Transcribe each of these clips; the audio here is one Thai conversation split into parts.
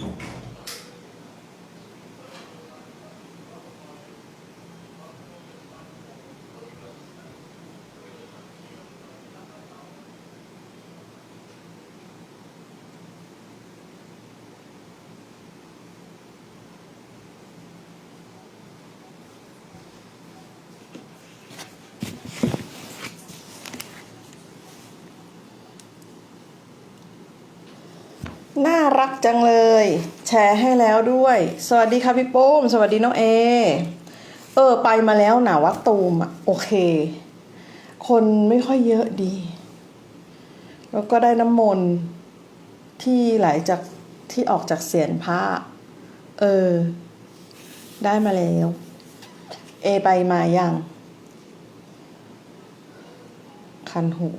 น่า รักจังเลย แชร์ให้แล้วด้วย สวัสดีค่ะพี่โป้ม สวัสดีน้องเอ เออ ไปมาแล้วหนาวัดตูมอะโอเค คนไม่ค่อยเยอะดี แล้วก็ได้น้ำมนต์ที่ไหลจากที่ออกจากเสียนพระเออ ได้มาแล้ว เอไปมายังคันหู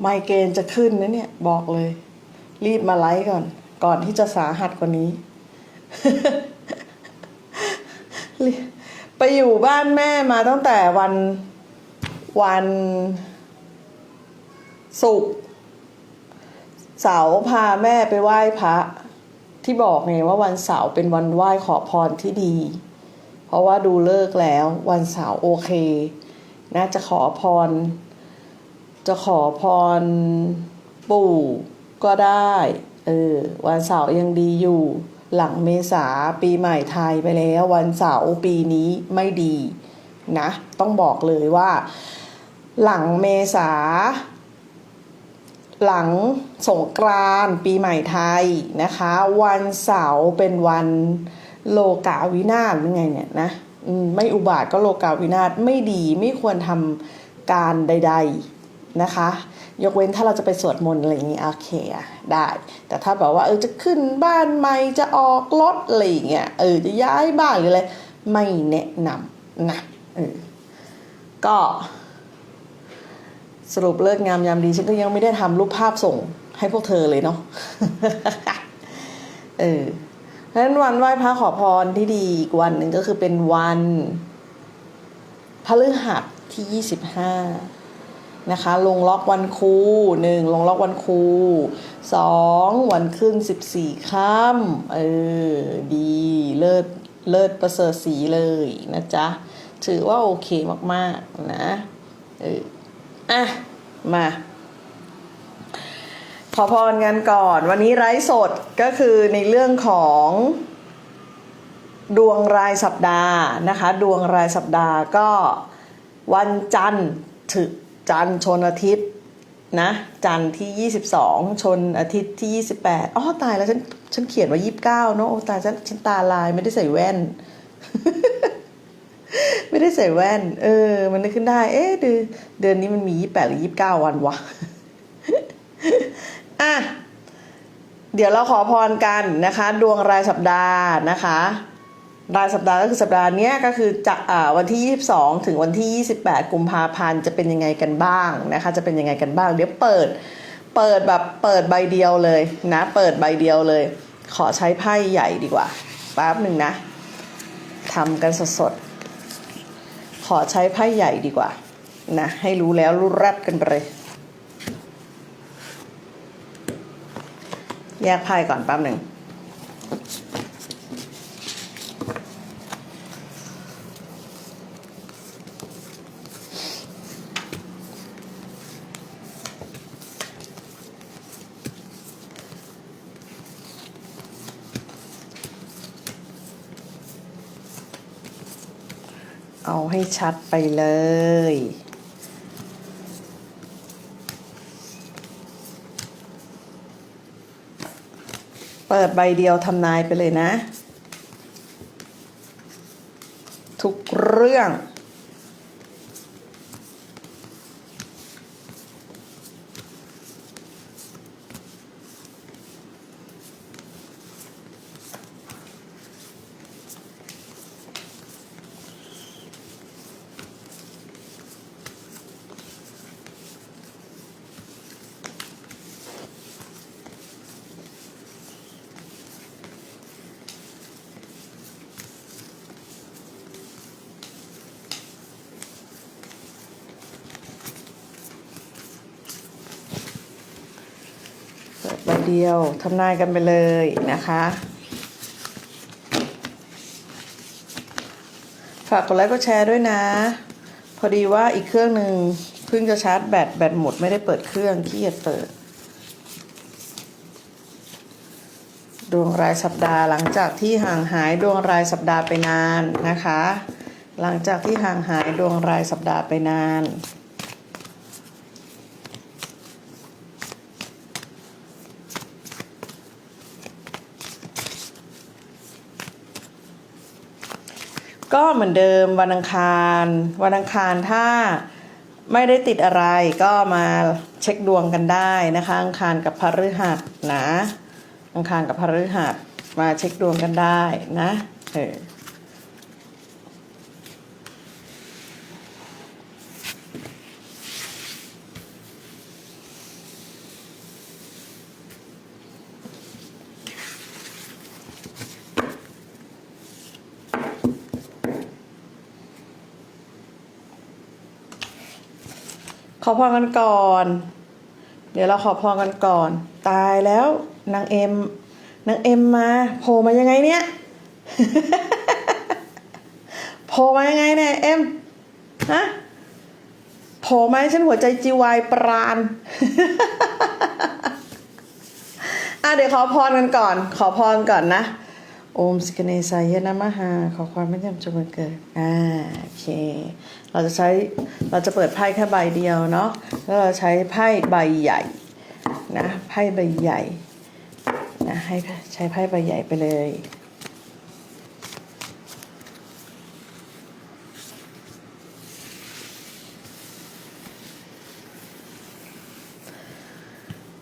ไมเกรนจะขึ้นนะเนี่ย บอกเลย รีบมาไลฟ์ก่อน ก่อนที่จะสาหัสกว่านี้ ไปอยู่บ้านแม่มาตั้งแต่วันวันศุกร์เสาร์พาแม่ไปไหว้พระ ที่บอกไงว่าวันเสาร์เป็นวันไหว้ขอพรที่ดี เพราะว่าดูเลิกแล้ว วันเสาร์โอเค น่าจะขอพร จะขอพรปู่ก็ได้เออวันเสาร์ยังดีอยู่ หลังเมษาปีใหม่ไทยไปแล้ววันเสาร์ปีนี้ไม่ดีนะ ต้องบอกเลยว่า หลังเมษา หลังสงกรานปีใหม่ไทยนะคะ วันเสาร์เป็นวันโลกาวินาศหรือไงเนี่ยนะไม่อุบาทก็โลกาวินาศไม่ดีไม่ควรทำการใด ๆ นะคะ ยกเว้นถ้าเราจะไปสวดมนต์อะไรอย่างนี้โอเคอะได้ แต่ถ้าแบบว่าเออจะขึ้นบ้านใหม่จะออกรถอะไรอย่างเงี้ยเออจะย้ายบ้านหรืออะไรไม่แนะนำนะเออก็ สรุปเลิกงามยามดีฉันก็ยังไม่ได้ทำรูปภาพส่งให้พวกเธอเลยเนาะเออเพราะนั้นวันไหว้พระขอพรที่ดีอีกวันหนึ่งก็คือเป็นวันพฤหัสที่ยี่สิบห้า นะคะ ลงล็อกวันครูหนึ่งลงล็อกวันครูสองวันขึ้นสิบสี่ค่ำเออดีเลิศเลิศประเสริฐสีเลยนะจ๊ะ ถือว่าโอเคมากๆนะเอออะ มาขอพรกันก่อน วันนี้ไลฟ์สดก็คือในเรื่องของดวงรายสัปดาห์นะคะ ดวงรายสัปดาห์ก็วันจันทร์ถึง จันทร์ชนอาทิตย์นะจันทร์ที่ 22 ชนอาทิตย์ที่ 28อ๋อตายแล้วฉันฉันเขียนว่า 29เนอะโอ้ตายฉันฉันตาลายไม่ได้ใส่แว่น ไม่ได้ใส่แว่น เออ มันนึกขึ้นได้ เอ๊ะเดือนเดือนนี้มันมียี่แปดหรือยี่บเก้าวันวะอะเดี๋ยวเราขอพรกันนะคะ ดวงรายสัปดาห์นะคะ รายสัปดาห์ก็คือสัปดาห์นี้ก็คือจากอ่าวันที่ 22 ถึงวันที่ 28 กุมภาพันธ์จะเป็นยังไงกันบ้างนะคะ จะเป็นยังไงกันบ้าง เดี๋ยวเปิด เปิดแบบเปิดใบเดียวเลยนะ เปิดใบเดียวเลย ขอใช้ไพ่ใหญ่ดีกว่าแป๊บหนึ่งนะทำกันสดๆ ขอใช้ไพ่ใหญ่ดีกว่านะให้รู้แล้วรู้รัดกันไปเลยแยกไพ่ก่อนแป๊บหนึ่ง ชัดไปเลย เปิดใบเดียวทำนายไปเลยนะ ทุกเรื่อง เดียวทำนายกันไปเลยนะคะ ฝากกดไลค์กดแชร์ด้วยนะ พอดีว่าอีกเครื่องหนึ่งเพิ่งจะชาร์จแบตแบตหมดไม่ได้เปิดเครื่องขี้เกียจเปิด ดวงรายสัปดาห์หลังจากที่ห่างหายดวงรายสัปดาห์ไปนานนะคะ หลังจากที่ห่างหายดวงรายสัปดาห์ไปนาน ก็เหมือนเดิมวันอังคาร วันอังคารถ้าไม่ได้ติดอะไรก็มาเช็คดวงกันได้นะคะ อังคารกับพฤหัสนะ อังคารกับพฤหัสมาเช็คดวงกันได้นะเออ ขอพรกันก่อน เดี๋ยวเราขอพรกันก่อน ตายแล้วนางเอ็มนางเอ็มมาโผล่มายังไงเนี่ยโผล่มายังไงเนี่ยเอ็มฮะโผล่มาให้ฉันหัวใจจีวายปราณอะเดี๋ยวขอพรกันก่อน ขอพรก่อนนะ โอมสิกเนสายนะมหาขอความไม่จำจงเกิด อ่าโอเค เราจะใช้เราจะเปิดไพ่แค่ใบเดียวเนาะแล้วเราใช้ไพ่ใบใหญ่นะไพ่ใบใหญ่นะให้ใช้ไพ่ใบใหญ่ไปเลย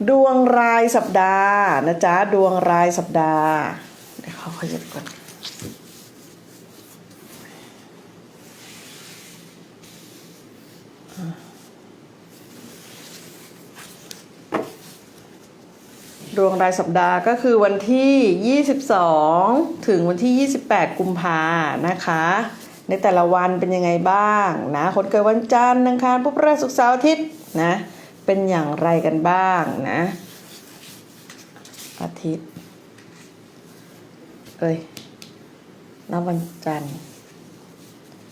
ดวงรายสัปดาห์นะจ๊ะดวงรายสัปดาห์ ดวเขาขยับก่อนดวงรายสัปดาห์ก็คือวันที่ 22 ถึงวันที่ 28 กุมภานะคะ ในแต่ละวันเป็นยังไงบ้างนะคนเกิดวันจันทร์อังคารพุธพฤหัสศุกร์เสาร์อาทิตย์นะเป็นอย่างไรกันบ้างนะอาทิตย์ เอ้ยนับวันจันทร์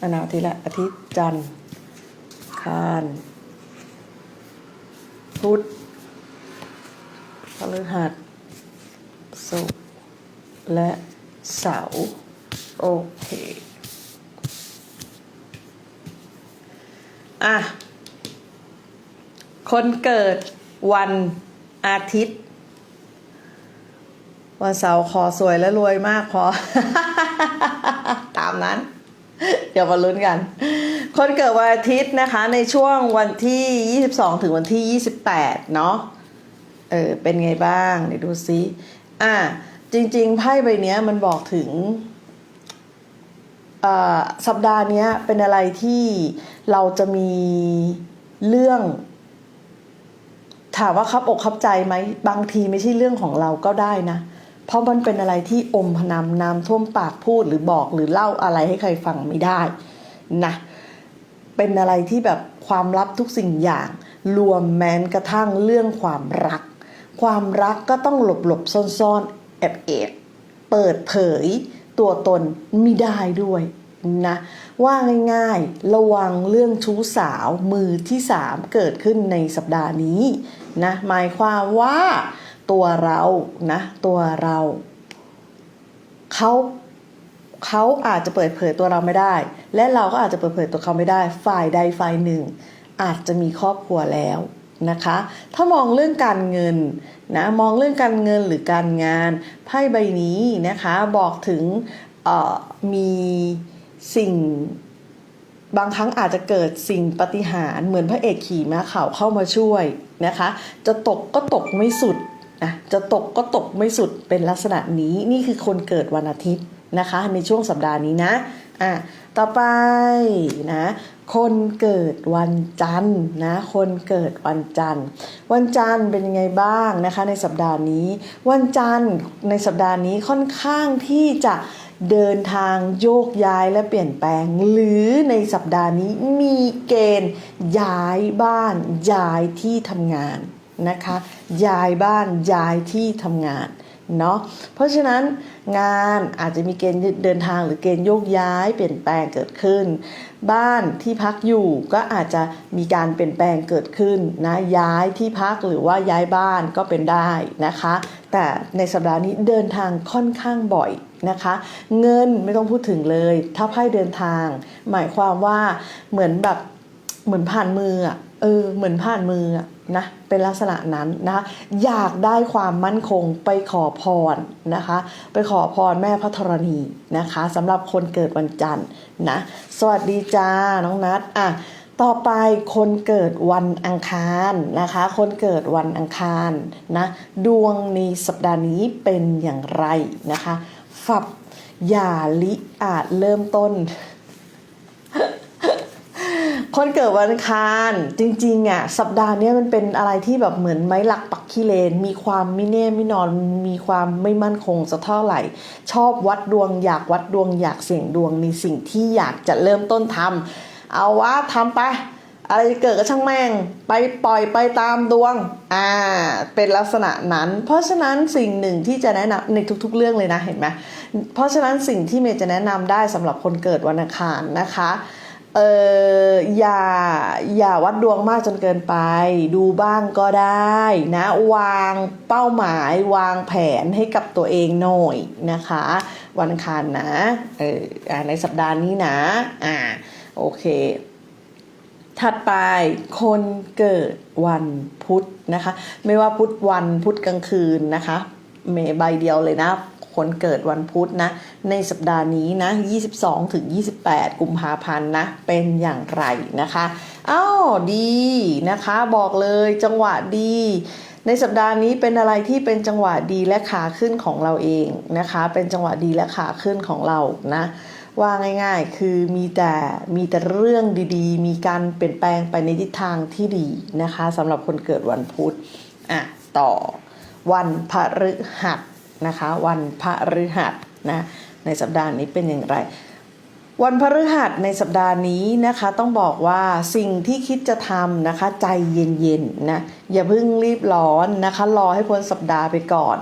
อันนาทีละอาทิตย์จันทร์คารพุธพฤหัสศุกร์และเสาร์โอเค อะ คนเกิดวันอาทิตย์ วันเสาร์ขอสวยและรวยมากพอ ตามนั้น เดี๋ยวมาลุ้นกัน คนเกิดวันอาทิตย์นะคะ ในช่วงวันที่ 22 ถึงวันที่ 28 เนาะเออเป็นไงบ้างเดี๋ยวดูซิอะจริง ๆ ไพ่ใบเนี้ยมันบอกถึงอ่าสัปดาห์นี้เป็นอะไรที่เราจะมีเรื่อง ถามว่าคับอกคับใจไหมบางทีไม่ใช่เรื่องของเราก็ได้นะ เพราะมันเป็นอะไรที่อมพนำน้ำท่วมปากพูดหรือบอกหรือเล่าอะไรให้ใครฟังไม่ได้นะเป็นอะไรที่แบบความลับทุกสิ่งอย่าง รวมแม้นกระทั่งเรื่องความรัก ความรักก็ต้องหลบหลบซ่อนซ่อนๆแอบแอบเปิดเผยตัวตนไม่ได้ด้วยนะว่าง่ายๆ ระวังเรื่องชู้สาวมือที่สามเกิดขึ้นในสัปดาห์นี้นะหมายความว่า ตัวเรานะ ตัวเราเขาเขาอาจจะเปิดเผยตัวเราไม่ได้ และเราก็อาจจะเปิดเผยตัวเขาไม่ได้ ฝ่ายใดฝ่ายหนึ่ง อาจจะมีครอบครัวแล้วนะคะ ถ้ามองเรื่องการเงินนะมองเรื่องการเงินหรือการงานไพ่ใบนี้นะคะบอกถึงมีสิ่งบางครั้งอาจจะเกิดสิ่งปฏิหารเหมือนพระเอกขี่ม้าขาวเข้ามาช่วยนะคะ จะตกก็ตกไม่สุด นะจะตกก็ตกไม่สุดเป็นลักษณะนี้นี่คือคนเกิดวันอาทิตย์นะคะ ในช่วงสัปดาห์นี้นะอะต่อไปนะคนเกิดวันจันทร์นะคนเกิดวันจันทร์ วันจันทร์เป็นยังไงบ้างนะคะ ในสัปดาห์นี้ วันจันทร์ในสัปดาห์นี้ค่อนข้างที่จะเดินทางโยกย้ายและเปลี่ยนแปลง หรือในสัปดาห์นี้มีเกณฑ์ย้ายบ้านย้ายที่ทำงาน นะคะย้ายบ้านย้ายที่ทำงานเนาะเพราะฉะนั้นงานอาจจะมีเกณฑ์เดินทางหรือเกณฑ์โยกย้ายเปลี่ยนแปลงเกิดขึ้น บ้านที่พักอยู่ก็อาจจะมีการเปลี่ยนแปลงเกิดขึ้นนะย้ายที่พักหรือว่าย้ายบ้านก็เป็นได้นะคะ แต่ในสัปดาห์นี้เดินทางค่อนข้างบ่อยนะคะ เงินไม่ต้องพูดถึงเลย ถ้าไพ่เดินทาง หมายความว่าเหมือนแบบเหมือนผ่านมืออะ เออเหมือนผ่านมืออะนะเป็นลักษณะนั้นนะคะอยากได้ความมั่นคงไปขอพรนะคะ ไปขอพรแม่พระธรณีนะคะสำหรับคนเกิดวันจันทร์นะสวัสดีจ้าน้องนัทอะต่อไปคนเกิดวันอังคารนะคะ คนเกิดวันอังคารนะดวงในสัปดาห์นี้เป็นอย่างไรนะคะฝับอย่าลิอาจเริ่มต้น คนเกิดวันอังคารจริงๆอะสัปดาห์นี้มันเป็นอะไรที่แบบเหมือนไม้หลักปักขี้เลน มีความไม่แน่ไม่นอนมีความไม่มั่นคงสักเท่าไหร่ ชอบวัดดวงอยากวัดดวงอยากเสี่ยงดวงในสิ่งที่อยากจะเริ่มต้นทำเอาว่าทำไป อะไรจะเกิดก็ช่างแม่ง ไปปล่อยไปตามดวงอ่าเป็นลักษณะนั้น เพราะฉะนั้นสิ่งหนึ่งที่จะแนะนำในทุก ๆ เรื่องเลยนะเห็นไหมเพราะฉะนั้นสิ่งที่เมย์จะแนะนำได้สำหรับคนเกิดวันอังคารนะคะ เอออย่าอย่าวัดดวงมากจนเกินไป ดูบ้างก็ได้นะ วางเป้าหมายวางแผนให้กับตัวเองหน่อยนะคะ วันคารนะเออในสัปดาห์นี้นะอ่าโอเค ถัดไปคนเกิดวันพุธนะคะ ไม่ว่าพุธวันพุธกลางคืนนะคะ เมย์ใบเดียวเลยนะ คน เกิดวันพุธนะ ในสัปดาห์นี้นะ 22ถึง28 กุมภาพันธ์นะ เป็นอย่างไรนะคะอ้าวดีนะคะ บอกเลยจังหวะดีในสัปดาห์นี้เป็นอะไรที่เป็นจังหวะดีและขาขึ้นของเราเองนะคะ เป็นจังหวะดีและขาขึ้นของเรานะว่าง่ายๆ คือมีแต่มีแต่เรื่องดีๆ มีการเปลี่ยนแปลงไปในทิศทางที่ดีนะคะสำหรับคนเกิดวันพุธอะต่อวันพฤหัส นะคะ วันพระฤหัสนะในสัปดาห์นี้เป็นอย่างไร วันพฤหัสในสัปดาห์นี้นะคะต้องบอกว่าสิ่งที่คิดจะทำนะคะใจเย็นๆนะอย่าเพิ่งรีบร้อนนะคะรอให้พ้นสัปดาห์ไปก่อน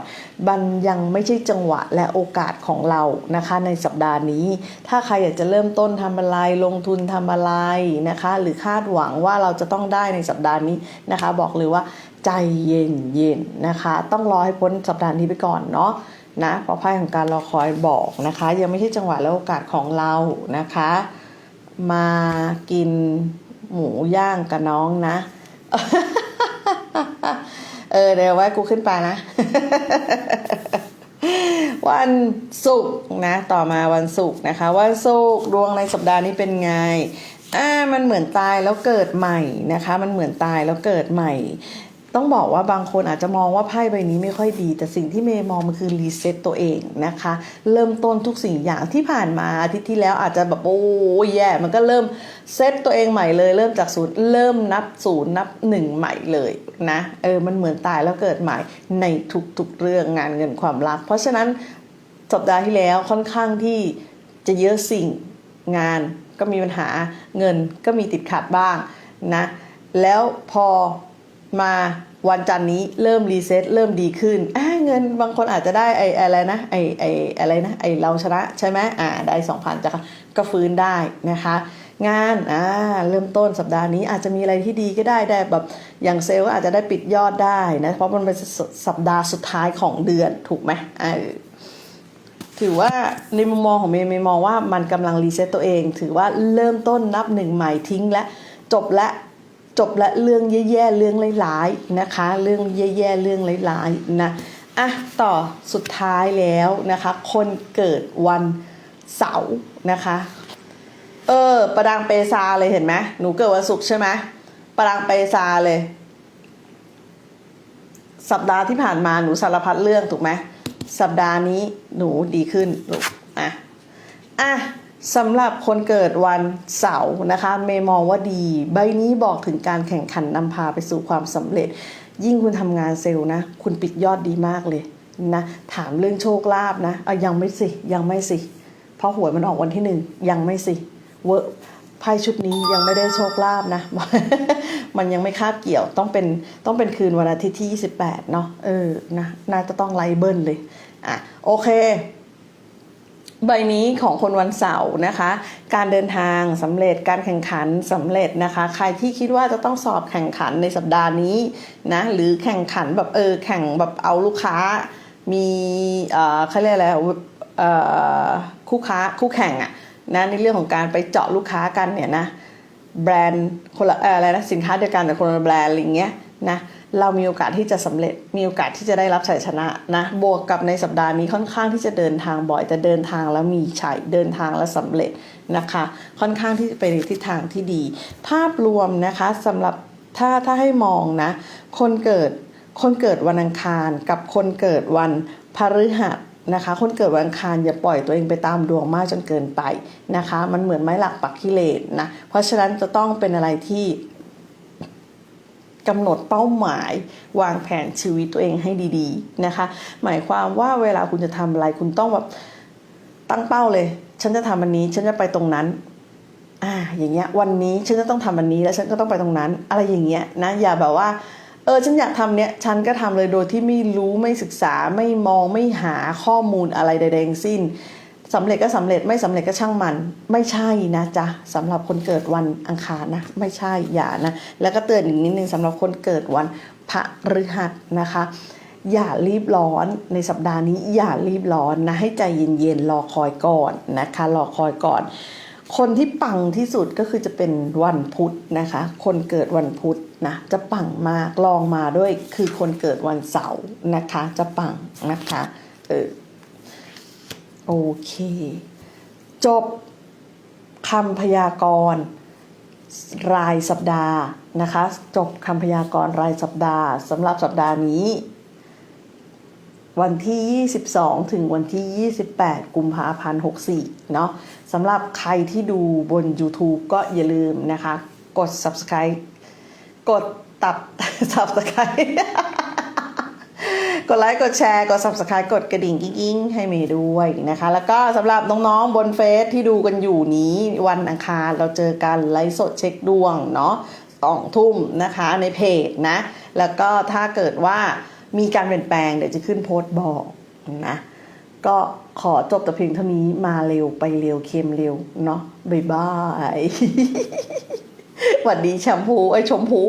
มันยังไม่ใช่จังหวะและโอกาสของเรานะคะในสัปดาห์นี้ ถ้าใครอยากจะเริ่มต้นทำอะไรลงทุนทำอะไรนะคะ หรือคาดหวังว่าเราจะต้องได้ในสัปดาห์นี้นะคะ บอกเลยว่า ใจเย็นๆนะคะ ต้องรอให้พ้นสัปดาห์นี้ไปก่อนเนาะนะเพราะไพ่ของการรอคอยบอกนะคะ ยังไม่ใช่จังหวะและโอกาสของเรานะคะ มากินหมูย่างกับน้องนะเออเดี๋ยวไว้กูขึ้นไปนะ วันศุกร์นะ ต่อมาวันศุกร์นะคะ วันศุกร์ดวงในสัปดาห์นี้เป็นไงอ่ามันเหมือนตายแล้วเกิดใหม่นะคะ มันเหมือนตายแล้วเกิดใหม่ ต้องบอกว่าบางคนอาจจะมองว่าไพ่ใบนี้ไม่ค่อยดี แต่สิ่งที่เมย์มองมันคือรีเซ็ตตัวเองนะคะ เริ่มต้นทุกสิ่งอย่างที่ผ่านมาอาทิตย์ที่แล้วอาจจะแบบโอ้ยแย่ มันก็เริ่มเซตตัวเองใหม่เลย เริ่มจากศูนย์เริ่มนับศูนย์นับหนึ่งใหม่เลยนะเออมันเหมือนตายแล้วเกิดใหม่ในทุกๆเรื่องงานเงินความรัก เพราะฉะนั้นสัปดาห์ที่แล้วค่อนข้างที่จะเยอะสิ่งงานก็มีปัญหาเงินก็มีติดขัดบ้างนะแล้วพอ มาวันจันนี้เริ่มรีเซ็ตเริ่มดีขึ้นอ่าเงินบางคนอาจจะได้ไอ้อะไรนะไอ้ไอ้อะไรนะไอ้เราชนะใช่ไหมอ่าได้สองพันจะก็ฟื้นได้นะคะงานอ่าเริ่มต้นสัปดาห์นี้อาจจะมีอะไรที่ดีก็ได้ได้แบบอย่างเซลล์ก็อาจจะได้ปิดยอดได้นะเพราะมันเป็นสัปดาห์สุดท้ายของเดือนถูกไหมอ่าถือว่าในมุมมองของเมย์เมย์มองว่ามันกำลังรีเซ็ตตัวเอง ถือว่าเริ่มต้นนับหนึ่งใหม่ทิ้งและจบและ จบละเรื่องแย่ๆเรื่องร้ายๆนะคะ เรื่องแย่ๆเรื่องร้ายๆนะอะต่อสุดท้ายแล้วนะคะ คนเกิดวันเสาร์นะคะ เออประดังเปซาเลยเห็นไหมหนูเกิดวันศุกร์ใช่ไหมประดังเปซาเลย สัปดาห์ที่ผ่านมาหนูสารพัดเรื่องถูกไหมสัปดาห์นี้หนูดีขึ้นลูกอะอะ สำหรับคนเกิดวันเสาร์นะคะ เมย์มองว่าดี ใบนี้บอกถึงการแข่งขันนำพาไปสู่ความสำเร็จ ยิ่งคุณทำงานเซลล์นะ คุณปิดยอดดีมากเลยนะถามเรื่องโชคลาภนะเอายังไม่สิยังไม่สิ เพราะหวยมันออกวันที่หนึ่งยังไม่สิเวอร์ไพ่ชุดนี้ยังไม่ได้โชคลาภนะ มันยังไม่คาบเกี่ยวต้องเป็นต้องเป็นคืนวันอาทิตย์ที่ 28 เนาะเออนะน่าจะต้องไล่เบิ้ลเลยอะโอเค ใบนี้ของคนวันเสาร์นะคะ การเดินทางสำเร็จการแข่งขันสำเร็จนะคะ ใครที่คิดว่าจะต้องสอบแข่งขันในสัปดาห์นี้นะหรือแข่งขันแบบเออแข่งแบบเอาลูกค้า มีเอ่อเขาเรียกอะไรเอ่อคู่ค้าคู่แข่งอะนะในเรื่องของการไปเจาะลูกค้ากันเนี่ยนะแบรนด์คนละเอ่ออะไรนะสินค้าเดียวกันแต่คนละแบรนด์อะไรอย่างเงี้ย นะเรามีโอกาสที่จะสำเร็จมีโอกาสที่จะได้รับชัยชนะนะบวกกับในสัปดาห์นี้ค่อนข้างที่จะเดินทางบ่อยแต่เดินทางแล้วมีชัยเดินทางแล้วสำเร็จนะคะ ค่อนข้างที่จะไปในทิศทางที่ดี ภาพรวมนะคะสำหรับถ้าถ้าให้มองนะ คนเกิดคนเกิดวันอังคารกับคนเกิดวันพฤหัสนะคะ คนเกิดวันอังคารอย่าปล่อยตัวเองไปตามดวงมากจนเกินไปนะคะ มันเหมือนไม้หลักปักกิเลสนะเพราะฉะนั้นจะต้องเป็นอะไรที่ กำหนดเป้าหมายวางแผนชีวิตตัวเองให้ดีๆนะคะ หมายความว่าเวลาคุณจะทำอะไรคุณต้องแบบตั้งเป้าเลย ฉันจะทำอันนี้ฉันจะไปตรงนั้นอ่าอย่างเงี้ยวันนี้ฉันจะต้องทำอันนี้แล้วฉันก็ต้องไปตรงนั้น อะไรอย่างเงี้ยนะอย่าแบบว่าเออฉันอยากทำเนี้ยฉันก็ทำเลยโดยที่ไม่รู้ไม่ศึกษาไม่มองไม่หาข้อมูลอะไรใดๆทั้งสิ้น สำเร็จก็สำเร็จไม่สำเร็จก็ช่างมัน ไม่ใช่นะจ๊ะสำหรับคนเกิดวันอังคารนะไม่ใช่อย่านะแล้วก็เตือนอีกนิดนึงสำหรับคนเกิดวันพฤหัสนะคะ อย่ารีบร้อนในสัปดาห์นี้อย่ารีบร้อนนะให้ใจเย็นๆรอคอยก่อนนะคะรอคอยก่อน คนที่ปังที่สุดก็คือจะเป็นวันพุธนะคะ คนเกิดวันพุธนะจะปังมากลองมาด้วยคือคนเกิดวันเสาร์นะคะ จะปังนะคะเออ โอเค จบคำพยากรณ์รายสัปดาห์นะคะ จบคำพยากรณ์รายสัปดาห์สำหรับสัปดาห์นี้ วันที่ 22 ถึงวันที่ 28 กุมภาพันธ์64 เนาะสำหรับใครที่ดูบน YouTube ก็อย่าลืมนะคะ กด subscribe กดตับ subscribe กดไลค์กดแชร์กด subscribe กดกระดิ่งกิ้งๆ ให้เมย์ด้วยนะคะ แล้วก็สำหรับน้องๆบนเฟซที่ดูกันอยู่นี้วันอังคารเราเจอกันไลฟ์สดเช็คดวงเนาะสองทุ่มนะคะในเพจนะ แล้วก็ถ้าเกิดว่ามีการเปลี่ยนแปลงเดี๋ยวจะขึ้นโพสต์บอกนะก็ขอจบแต่เพียงเท่านี้มาเร็วไปเร็วเค็มเร็วเนาะบ๊ายบายหวัดดีแชมพูไอ้ชมพู